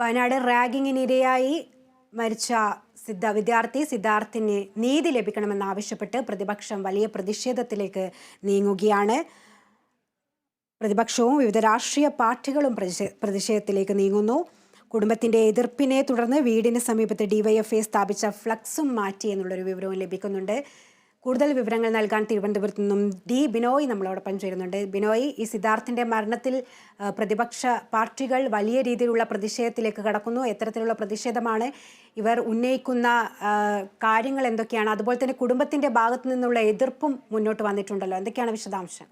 വയനാട് റാഗിങ്ങിനിരയായി മരിച്ച സിദ്ധ വിദ്യാർത്ഥി സിദ്ധാർത്ഥിന് നീതി ലഭിക്കണമെന്നാവശ്യപ്പെട്ട് പ്രതിപക്ഷം വലിയ പ്രതിഷേധത്തിലേക്ക് നീങ്ങുകയാണ്. പ്രതിപക്ഷവും വിവിധ രാഷ്ട്രീയ പാർട്ടികളും പ്രതിഷേധത്തിലേക്ക് നീങ്ങുന്നു. കുടുംബത്തിന്റെ എതിർപ്പിനെ തുടർന്ന് വീടിന് സമീപത്ത് ഡിവൈഎഫ്ഐ സ്ഥാപിച്ച ഫ്ലക്സും മാറ്റി എന്നുള്ളൊരു വിവരവും ലഭിക്കുന്നുണ്ട്. കൂടുതൽ വിവരങ്ങൾ നൽകാൻ തിരുവനന്തപുരത്ത് നിന്നും ഡി ബിനോയ് നമ്മളോടൊപ്പം ചേരുന്നുണ്ട്. ബിനോയ് ഈ സിദ്ധാർത്ഥിന്റെ മരണത്തിൽ പ്രതിപക്ഷ പാർട്ടികൾ വലിയ രീതിയിലുള്ള പ്രതിഷേധത്തിലേക്ക് കടക്കുന്നു. എത്തരത്തിലുള്ള പ്രതിഷേധമാണ് ഇവർ ഉന്നയിക്കുന്ന കാര്യങ്ങൾ എന്തൊക്കെയാണ്? അതുപോലെ തന്നെ കുടുംബത്തിന്റെ ഭാഗത്തു നിന്നുള്ള എതിർപ്പും മുന്നോട്ട് വന്നിട്ടുണ്ടല്ലോ. എന്തൊക്കെയാണ് വിശദാംശം?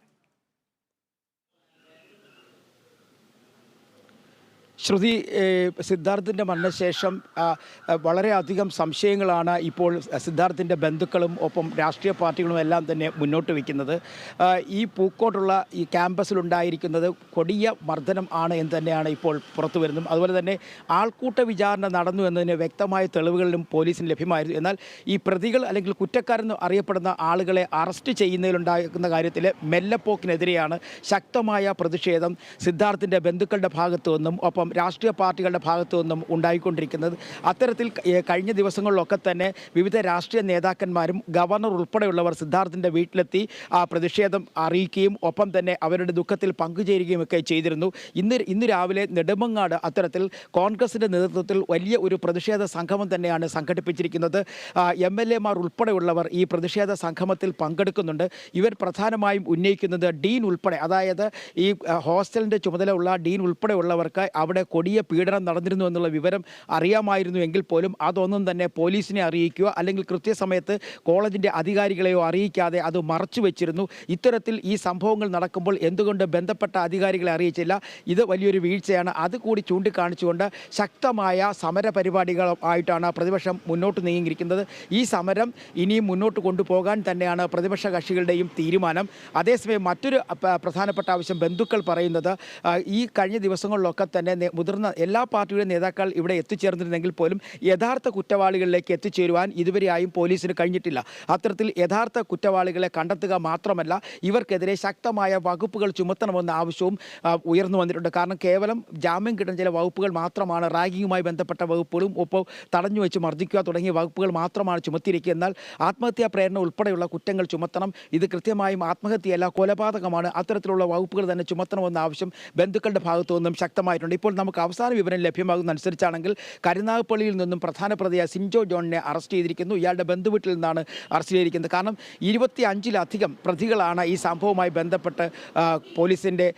ശ്രുതി സിദ്ധാർത്ഥിന്റെ മരണശേഷം വളരെയധികം സംശയങ്ങളാണ് ഇപ്പോൾ സിദ്ധാർത്ഥിന്റെ ബന്ധുക്കളും ഒപ്പം രാഷ്ട്രീയ പാർട്ടികളും എല്ലാം തന്നെ മുന്നോട്ട് വയ്ക്കുന്നത്. ഈ പൂക്കോട്ടുള്ള ഈ ക്യാമ്പസിലുണ്ടായിരിക്കുന്നത് കൊടിയ മർദ്ദനം ആണ് എന്ന് തന്നെയാണ് ഇപ്പോൾ പുറത്തു വരുന്നത്. അതുപോലെ തന്നെ ആൾക്കൂട്ട വിചാരണ നടന്നു എന്നതിന് വ്യക്തമായ തെളിവുകളിലും പോലീസിന് ലഭ്യമായിരുന്നു. എന്നാൽ ഈ പ്രതികൾ അല്ലെങ്കിൽ കുറ്റക്കാരെന്ന് അറിയപ്പെടുന്ന ആളുകളെ അറസ്റ്റ് ചെയ്യുന്നതിലുണ്ടാകുന്ന കാര്യത്തിൽ മെല്ലപ്പോക്കിനെതിരെയാണ് ശക്തമായ പ്രതിഷേധം സിദ്ധാർത്ഥിന്റെ ബന്ധുക്കളുടെ ഭാഗത്തു നിന്നും ഒപ്പം രാഷ്ട്രീയ പാർട്ടികളുടെ ഭാഗത്തു നിന്നും ഉണ്ടായിക്കൊണ്ടിരിക്കുന്നത്. അത്തരത്തിൽ കഴിഞ്ഞ ദിവസങ്ങളിലൊക്കെ തന്നെ വിവിധ രാഷ്ട്രീയ നേതാക്കന്മാരും ഗവർണർ ഉൾപ്പെടെയുള്ളവർ സിദ്ധാർത്ഥിന്റെ വീട്ടിലെത്തി ആ പ്രതിഷേധം അറിയിക്കുകയും ഒപ്പം തന്നെ അവരുടെ ദുഃഖത്തിൽ പങ്കുചേരുകയും ഒക്കെ ചെയ്തിരുന്നു. ഇന്ന് ഇന്ന് രാവിലെ നെടുമങ്ങാട് അത്തരത്തിൽ കോൺഗ്രസിന്റെ നേതൃത്വത്തിൽ വലിയ ഒരു പ്രതിഷേധ സംഗമം തന്നെയാണ് സംഘടിപ്പിച്ചിരിക്കുന്നത്. എം എൽ എമാർ ഉൾപ്പെടെയുള്ളവർ ഈ പ്രതിഷേധ സംഗമത്തിൽ പങ്കെടുക്കുന്നുണ്ട്. ഇവർ പ്രധാനമായും ഉന്നയിക്കുന്നത് ഡീൻ ഉൾപ്പെടെ അതായത് ഈ ഹോസ്റ്റലിന്റെ ചുമതലയുള്ള ഡീൻ ഉൾപ്പെടെയുള്ളവർക്ക് അവിടെ കൊടിയ പീഡനം നടന്നിരുന്നു എന്നുള്ള വിവരം അറിയാമായിരുന്നു എങ്കിൽ പോലും അതൊന്നും തന്നെ പോലീസിനെ അറിയിക്കുക അല്ലെങ്കിൽ കൃത്യസമയത്ത് കോളേജിന്റെ അധികാരികളെയോ അറിയിക്കാതെ അത് മറച്ചു വെച്ചിരുന്നു. ഇത്തരത്തിൽ ഈ സംഭവങ്ങൾ നടക്കുമ്പോൾ എന്തുകൊണ്ട് ബന്ധപ്പെട്ട അധികാരികളെ അറിയിച്ചില്ല? ഇത് വലിയൊരു വീഴ്ചയാണ്. അത് കൂടി ചൂണ്ടിക്കാണിച്ചുകൊണ്ട് ശക്തമായ സമര പരിപാടികളായിട്ടാണ് പ്രതിപക്ഷം മുന്നോട്ട് നീങ്ങിയിരിക്കുന്നത്. ഈ സമരം ഇനിയും മുന്നോട്ട് കൊണ്ടുപോകാൻ തന്നെയാണ് പ്രതിപക്ഷ കക്ഷികളുടെയും തീരുമാനം. അതേസമയം മറ്റൊരു പ്രധാനപ്പെട്ട ആവശ്യം ബന്ധുക്കൾ പറയുന്നത് ഈ കഴിഞ്ഞ ദിവസങ്ങളിലൊക്കെ തന്നെ മുതിർന്ന എല്ലാ പാർട്ടിയുടെയും നേതാക്കൾ ഇവിടെ എത്തിച്ചേർന്നിരുന്നെങ്കിൽ പോലും യഥാർത്ഥ കുറ്റവാളികളിലേക്ക് എത്തിച്ചേരുവാൻ ഇതുവരെയായും പോലീസിന് കഴിഞ്ഞിട്ടില്ല. അത്തരത്തിൽ യഥാർത്ഥ കുറ്റവാളികളെ കണ്ടെത്തുക മാത്രമല്ല ഇവർക്കെതിരെ ശക്തമായ വകുപ്പുകൾ ചുമത്തണമെന്ന ആവശ്യവും ഉയർന്നു വന്നിട്ടുണ്ട്. കാരണം കേവലം ജാമ്യം കിട്ടുന്ന ചില വകുപ്പുകൾ മാത്രമാണ് റാഗിങ്ങുമായി ബന്ധപ്പെട്ട വകുപ്പുകളും ഒപ്പം തടഞ്ഞു വെച്ച് മർദ്ദിക്കുക തുടങ്ങിയ വകുപ്പുകൾ മാത്രമാണ് ചുമത്തിയിരിക്കുക. എന്നാൽ ആത്മഹത്യാ പ്രേരണ ഉൾപ്പെടെയുള്ള കുറ്റങ്ങൾ ചുമത്തണം. ഇത് കൃത്യമായും ആത്മഹത്യയല്ല കൊലപാതകമാണ്. അത്തരത്തിലുള്ള വകുപ്പുകൾ തന്നെ ചുമത്തണമെന്ന ആവശ്യം ബന്ധുക്കളുടെ ഭാഗത്തു നിന്നും ശക്തമായിട്ടുണ്ട്. ഇപ്പോൾ നമുക്ക് അവസാന വിവരം ലഭ്യമാകുന്നതനുസരിച്ചാണെങ്കിൽ കരുനാഗപ്പള്ളിയിൽ നിന്നും പ്രധാന പ്രതിയായ സിൻജോ ജോണിനെ അറസ്റ്റ് ചെയ്തിരിക്കുന്നു. ഇയാളുടെ ബന്ധുവീട്ടിൽ നിന്നാണ് അറസ്റ്റ് ചെയ്തിരിക്കുന്നത്. കാരണം ഇരുപത്തി അഞ്ചിലധികം പ്രതികളാണ് ഈ സംഭവവുമായി ബന്ധപ്പെട്ട് പോലീസിന്റെ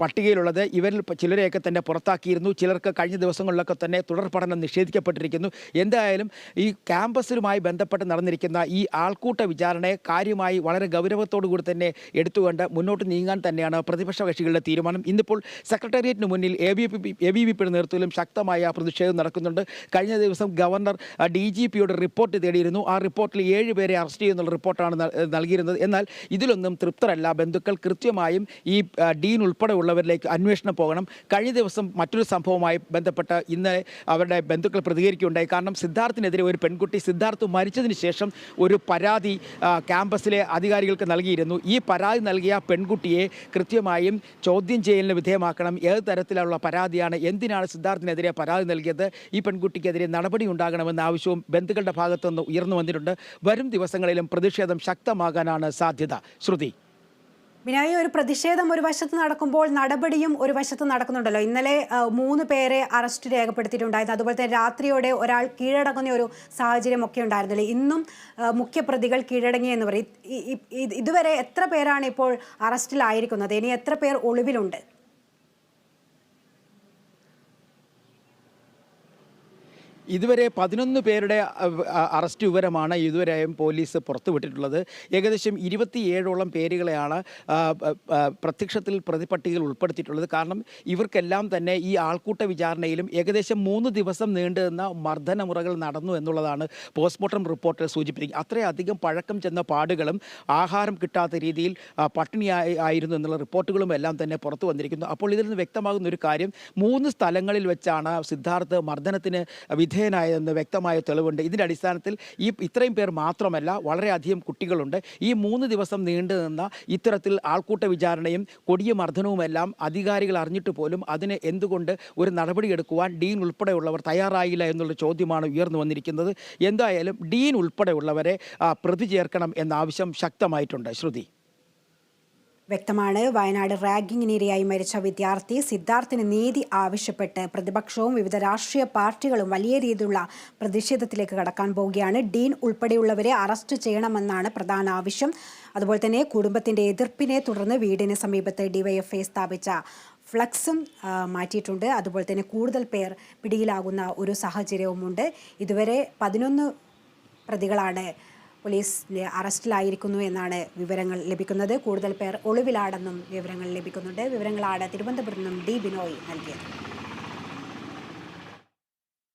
പട്ടികയിലുള്ളത്. ഇവരിൽ ചിലരെയൊക്കെ തന്നെ പുറത്താക്കിയിരുന്നു. ചിലർക്ക് കഴിഞ്ഞ ദിവസങ്ങളിലൊക്കെ തന്നെ തുടർ പഠനം നിഷേധിക്കപ്പെട്ടിരിക്കുന്നു. എന്തായാലും ഈ ക്യാമ്പസിലുമായി ബന്ധപ്പെട്ട് നടന്നിരിക്കുന്ന ഈ ആൾക്കൂട്ട വിചാരണയെ കാര്യമായി വളരെ ഗൗരവത്തോടു കൂടി തന്നെ എടുത്തുകൊണ്ട് മുന്നോട്ട് നീങ്ങാൻ തന്നെയാണ് പ്രതിപക്ഷ കക്ഷികളുടെ തീരുമാനം. ഇന്നിപ്പോൾ സെക്രട്ടേറിയറ്റിന് മുന്നിൽ A B P A B V പിയുടെ നേതൃത്വത്തിലും ശക്തമായ പ്രതിഷേധം നടക്കുന്നുണ്ട്. കഴിഞ്ഞ ദിവസം ഗവർണർ ഡി ജി പിയുടെ റിപ്പോർട്ട് തേടിയിരുന്നു. ആ റിപ്പോർട്ടിൽ ഏഴ് പേരെ അറസ്റ്റ് ചെയ്യുന്നുള്ള റിപ്പോർട്ടാണ് നൽ- നൽകിയിരുന്നത്. എന്നാൽ ഇതിലൊന്നും തൃപ്തരല്ല. ബന്ധുക്കൾ കൃത്യമായും ഈ ഡീൻ ഉൾപ്പെടെ ഉള്ളവരിലേക്ക് അന്വേഷണം പോകണം. കഴിഞ്ഞ ദിവസം മറ്റൊരു സംഭവവുമായി ബന്ധപ്പെട്ട് ഇന്നലെ അവരുടെ ബന്ധുക്കൾ പ്രതികരിക്കുകയുണ്ടായി. കാരണം സിദ്ധാർത്ഥിനെതിരെ ഒരു പെൺകുട്ടി സിദ്ധാർത്ഥ് മരിച്ചതിന് ശേഷം ഒരു പരാതി ക്യാമ്പസിലെ അധികാരികൾക്ക് നൽകിയിരുന്നു. ഈ പരാതി നൽകിയ പെൺകുട്ടിയെ കൃത്യമായും ചോദ്യം ചെയ്യലിന് വിധേയമാക്കണം. ഏത് തരത്തിലുള്ള പരാതിയാണ്. എന്തിനാണ് സിദ്ധാർത്ഥിനെതിരെ പരാതി നൽകിയത്? ഈ പെൺകുട്ടിക്കെതിരെ നടപടി ഉണ്ടാകണമെന്ന ആവശ്യവും ബന്ധുക്കളുടെ ഭാഗത്തുനിന്ന് ഉയർന്നു വന്നിട്ടുണ്ട്. വരും ദിവസങ്ങളിലും പ്രതിഷേധം ശക്തമാകാനാണ് സാധ്യത. ശ്രുതി. വിനായ ഒരു പ്രതിഷേധം ഒരു വശത്ത് നടക്കുമ്പോൾ നടപടിയും ഒരു വശത്ത് നടക്കുന്നുണ്ടല്ലോ. ഇന്നലെ മൂന്ന് പേരെ അറസ്റ്റ് രേഖപ്പെടുത്തിയിട്ടുണ്ടായിരുന്നു. അതുപോലെ തന്നെ രാത്രിയോടെ ഒരാൾ കീഴടങ്ങുന്ന ഒരു സാഹചര്യം ഒക്കെ ഉണ്ടായിരുന്നില്ലേ? ഇന്നും മുഖ്യ മുഖ്യപ്രതികൾ കീഴടങ്ങി എന്ന് പറയും. ഇതുവരെ എത്ര പേരാണ് ഇപ്പോൾ അറസ്റ്റിലായിരിക്കുന്നത്? ഇനി എത്ര പേർ ഒളിവിലുണ്ട്? ഇതുവരെ പതിനൊന്ന് പേരുടെ അറസ്റ്റ് വിവരമാണ് ഇതുവരെയും പോലീസ് പുറത്തുവിട്ടിട്ടുള്ളത്. ഏകദേശം ഇരുപത്തിയേഴോളം പേരുകളെയാണ് പ്രത്യക്ഷത്തിൽ പ്രതിപട്ടികയിൽ ഉൾപ്പെടുത്തിയിട്ടുള്ളത്. കാരണം ഇവർക്കെല്ലാം തന്നെ ഈ ആൾക്കൂട്ട വിചാരണയിലും ഏകദേശം മൂന്ന് ദിവസം നീണ്ടുനിന്ന മർദ്ദനമുറകൾ നടന്നു എന്നുള്ളതാണ് പോസ്റ്റ്മോർട്ടം റിപ്പോർട്ടിൽ സൂചിപ്പിക്കുന്നത്. അത്രയധികം പഴക്കം ചെന്ന പാടുകളും ആഹാരം കിട്ടാത്ത രീതിയിൽ പട്ടിണിയായി ആയിരുന്നു എന്നുള്ള റിപ്പോർട്ടുകളും എല്ലാം തന്നെ പുറത്തു വന്നിരിക്കുന്നു. അപ്പോൾ ഇതിൽ നിന്ന് വ്യക്തമാകുന്ന ഒരു കാര്യം മൂന്ന് സ്ഥലങ്ങളിൽ വെച്ചാണ് സിദ്ധാർത്ഥ് മർദ്ദനത്തിന് വിധേയ വിധേയനായതെന്ന് വ്യക്തമായ തെളിവുണ്ട്. ഇതിന്റെ അടിസ്ഥാനത്തിൽ ഈ ഇത്രയും പേർ മാത്രമല്ല വളരെയധികം കുട്ടികളുണ്ട്. ഈ മൂന്ന് ദിവസം നീണ്ടു നിന്ന ഇത്തരത്തിൽ ആൾക്കൂട്ട വിചാരണയും കൊടിയ മർദ്ദനവുമെല്ലാം അധികാരികൾ അറിഞ്ഞിട്ട് പോലും അതിന് എന്തുകൊണ്ട് ഒരു നടപടിയെടുക്കുവാൻ ഡീൻ ഉൾപ്പെടെയുള്ളവർ തയ്യാറായില്ല എന്നുള്ള ചോദ്യമാണ് ഉയർന്നു വന്നിരിക്കുന്നത്. എന്തായാലും ഡീൻ ഉൾപ്പെടെയുള്ളവരെ പ്രതി ചേർക്കണം എന്ന ആവശ്യം ശക്തമായിട്ടുണ്ട്. ശ്രുതി. വ്യക്തമാണ്. വയനാട് റാഗിങ്ങിന് ഇരയായി മരിച്ച വിദ്യാർത്ഥി സിദ്ധാർത്ഥിന് നീതി ആവശ്യപ്പെട്ട് പ്രതിപക്ഷവും വിവിധ രാഷ്ട്രീയ പാർട്ടികളും വലിയ രീതിയിലുള്ള പ്രതിഷേധത്തിലേക്ക് കടക്കാൻ പോവുകയാണ്. ഡീൻ ഉൾപ്പെടെയുള്ളവരെ അറസ്റ്റ് ചെയ്യണമെന്നാണ് പ്രധാന ആവശ്യം. അതുപോലെ തന്നെ കുടുംബത്തിന്റെ എതിർപ്പിനെ തുടർന്ന് വീടിന് സമീപത്ത് ഡിവൈഎഫ്ഐ സ്ഥാപിച്ച ഫ്ലക്സും മാറ്റിയിട്ടുണ്ട്. അതുപോലെ തന്നെ കൂടുതൽ പേർ പിടിയിലാകുന്ന ഒരു സാഹചര്യവുമുണ്ട്. ഇതുവരെ പതിനൊന്ന് പ്രതികളാണ് പോലീസിന്റെ അറസ്റ്റിലായിരിക്കുന്നു എന്നാണ് വിവരങ്ങൾ ലഭിക്കുന്നത്. കൂടുതൽ പേർ ഒളിവിലാണെന്നും വിവരങ്ങൾ ലഭിക്കുന്നുണ്ട്. വിവരങ്ങളാണ് തിരുവനന്തപുരത്ത് നിന്നും ഡി ബിനോയ് നൽകിയത്.